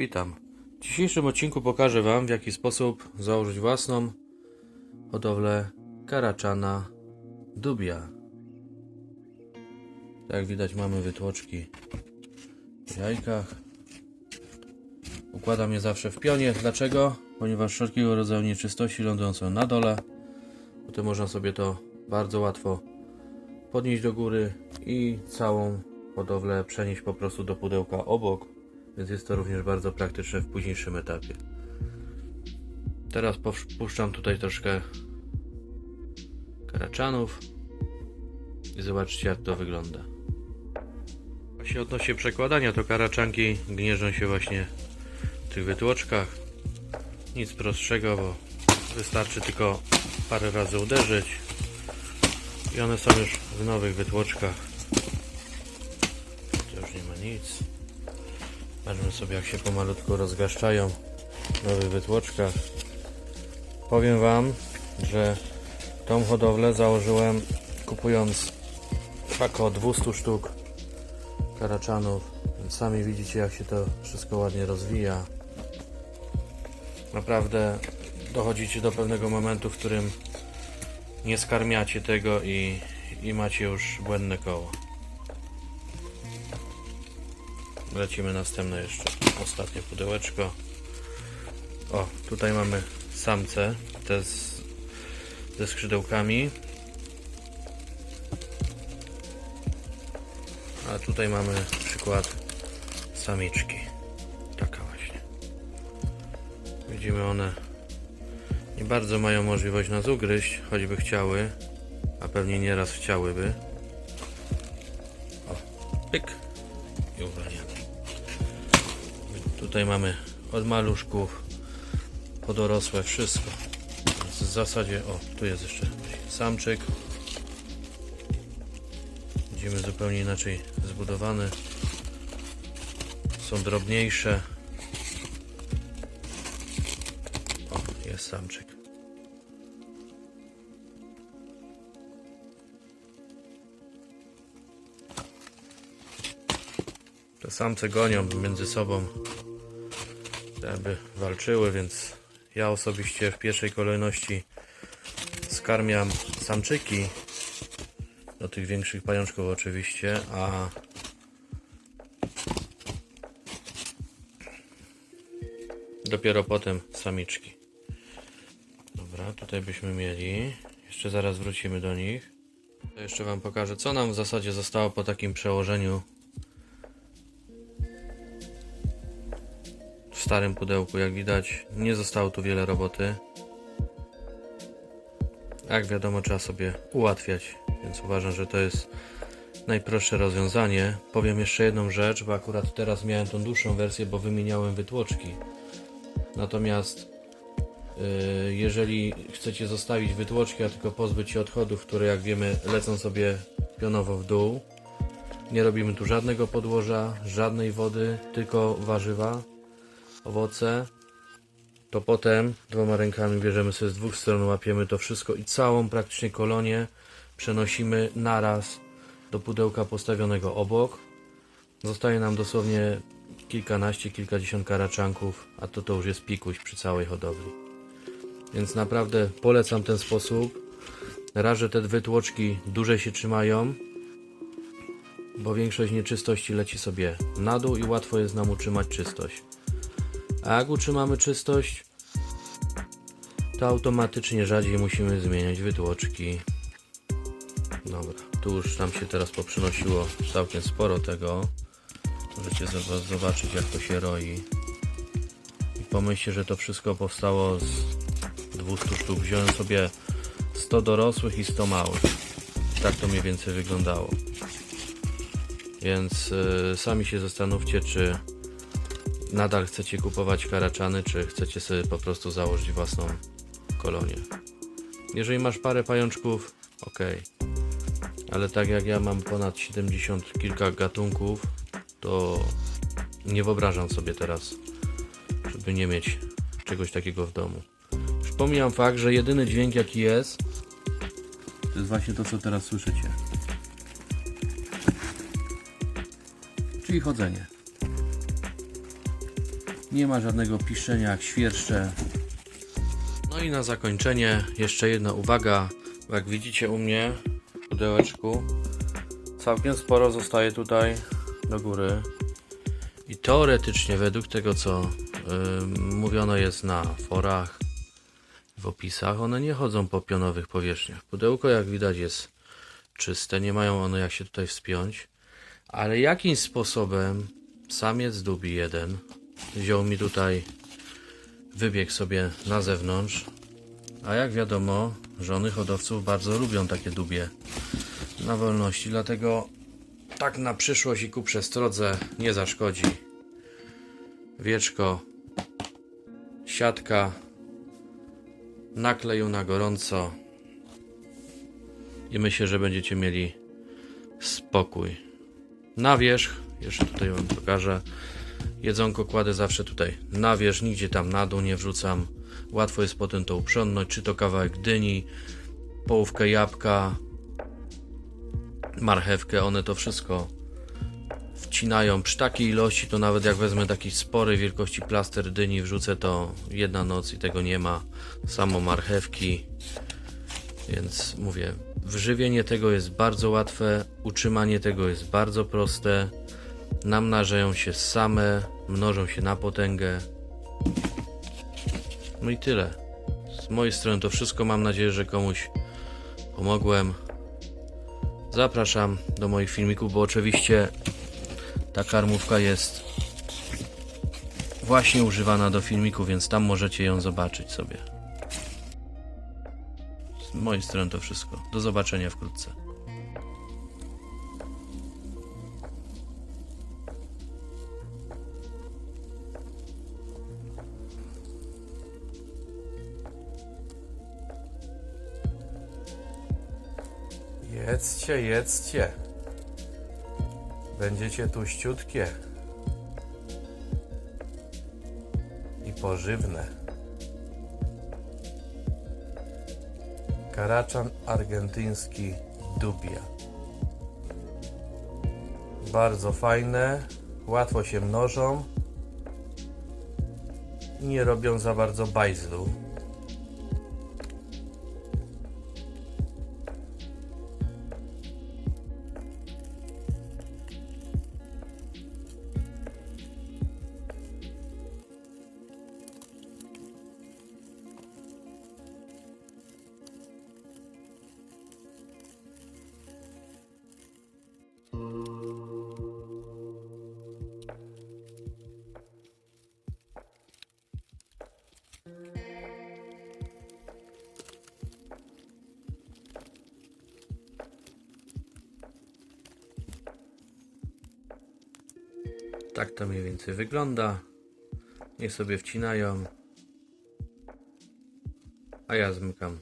Witam. W dzisiejszym odcinku pokażę Wam, w jaki sposób założyć własną hodowlę karaczana dubia. Jak widać mamy wytłoczki w jajkach. Układam je zawsze w pionie. Dlaczego? Ponieważ wszelkiego rodzaju nieczystości lądują na dole. Potem można sobie to bardzo łatwo podnieść do góry i całą hodowlę przenieść po prostu do pudełka obok, więc jest to również bardzo praktyczne w późniejszym etapie. Teraz puszczam tutaj troszkę karaczanów i zobaczcie jak to wygląda. Właśnie odnośnie przekładania, to karaczanki gnieżdżą się właśnie w tych wytłoczkach. Nic prostszego, bo wystarczy tylko parę razy uderzyć i one są już w nowych wytłoczkach. To już nie ma nic. Patrzmy sobie jak się pomalutku rozgaszczają w nowych wytłoczkach. Powiem Wam, że tą hodowlę założyłem kupując około 200 sztuk karaczanów. Sami widzicie jak się to wszystko ładnie rozwija. Naprawdę dochodzicie do pewnego momentu, w którym nie skarmiacie tego i, i macie już błędne koło. Lecimy następne jeszcze, ostatnie pudełeczko. O, tutaj mamy samce, te z, ze skrzydełkami. A tutaj mamy przykład samiczki. Taka właśnie. Widzimy one nie bardzo mają możliwość nas ugryźć, choćby chciały, a pewnie nieraz chciałyby. O, pyk i uwalniamy. Tutaj mamy od maluszków po dorosłe wszystko. Więc w zasadzie, o, tu jest jeszcze samczyk. Widzimy zupełnie inaczej zbudowany. Są drobniejsze. O, jest samczyk. Te samce gonią między sobą, aby walczyły, więc ja osobiście w pierwszej kolejności skarmiam samczyki do tych większych pajączków oczywiście, a dopiero potem samiczki. Dobra, tutaj byśmy mieli. Jeszcze zaraz wrócimy do nich. To jeszcze Wam pokażę, co nam w zasadzie zostało po takim przełożeniu w starym pudełku. Jak widać, nie zostało tu wiele roboty. Jak wiadomo, trzeba sobie ułatwiać, więc uważam, że to jest najprostsze rozwiązanie. Powiem jeszcze jedną rzecz, bo akurat teraz miałem tą dłuższą wersję, bo wymieniałem wytłoczki. Natomiast yy, jeżeli chcecie zostawić wytłoczki, a tylko pozbyć się odchodów, które jak wiemy lecą sobie pionowo w dół, nie robimy tu żadnego podłoża, żadnej wody, tylko warzywa, owoce, to potem dwoma rękami bierzemy sobie z dwóch stron, łapiemy to wszystko i całą praktycznie kolonię przenosimy naraz do pudełka postawionego obok. Zostaje nam dosłownie kilkanaście, kilkadziesiąt karaczanków, a to to już jest pikuś przy całej hodowli. Więc naprawdę polecam ten sposób. Raz, że te wytłoczki dłużej się trzymają, bo większość nieczystości leci sobie na dół i łatwo jest nam utrzymać czystość. A jak utrzymamy czystość, to automatycznie rzadziej musimy zmieniać wytłoczki. Dobra, tu już nam się teraz poprzynosiło całkiem sporo tego. Możecie zob- zobaczyć jak to się roi. I pomyślcie, że to wszystko powstało z 200 sztuk. Wziąłem sobie 100 dorosłych i 100 małych. Tak to mniej więcej wyglądało. Więc y, sami się zastanówcie, czy nadal chcecie kupować karaczany, czy chcecie sobie po prostu założyć własną kolonię. Jeżeli masz parę pajączków, ok. Ale tak jak ja mam ponad 70 kilka gatunków, to nie wyobrażam sobie teraz, żeby nie mieć czegoś takiego w domu. Już pomijam fakt, że jedyny dźwięk jaki jest, to jest właśnie to, co teraz słyszycie. Czyli chodzenie. Nie ma żadnego piszenia jak świerszcze. No i na zakończenie jeszcze jedna uwaga. Jak widzicie u mnie w pudełeczku całkiem sporo zostaje tutaj do góry. I teoretycznie według tego co y, mówiono jest na forach, w opisach, one nie chodzą po pionowych powierzchniach. Pudełko jak widać jest czyste, nie mają one jak się tutaj wspiąć, ale jakimś sposobem samiec dubi jeden wziął mi tutaj wybieg sobie na zewnątrz, a jak wiadomo, żony hodowców bardzo lubią takie dubie na wolności, dlatego tak na przyszłość i ku przestrodze nie zaszkodzi. Wieczko, siatka, nakleju na gorąco i myślę, że będziecie mieli spokój. Na wierzch, jeszcze tutaj Wam pokażę, jedzonko kładę zawsze tutaj na wierzch, nigdzie tam na dół nie wrzucam. Łatwo jest potem to uprzątnąć, czy to kawałek dyni, połówkę jabłka, marchewkę, one to wszystko wcinają. Przy takiej ilości to nawet jak wezmę taki spory wielkości plaster dyni, wrzucę to jedna noc i tego nie ma. Samo marchewki. Więc mówię, wżywienie tego jest bardzo łatwe, utrzymanie tego jest bardzo proste. Namnażają się same, mnożą się na potęgę. No i tyle. Z mojej strony to wszystko. Mam nadzieję, że komuś pomogłem. Zapraszam do moich filmików, bo oczywiście ta karmówka jest właśnie używana do filmiku, więc tam możecie ją zobaczyć sobie. Z mojej strony to wszystko. Do zobaczenia wkrótce. Jedzcie, jedzcie. Będziecie tuściutkie. I pożywne. Karaczan argentyński dubia. Bardzo fajne, łatwo się mnożą nie robią za bardzo bajzlu. Tak to mniej więcej wygląda. Niech sobie wcinają. A ja zmykam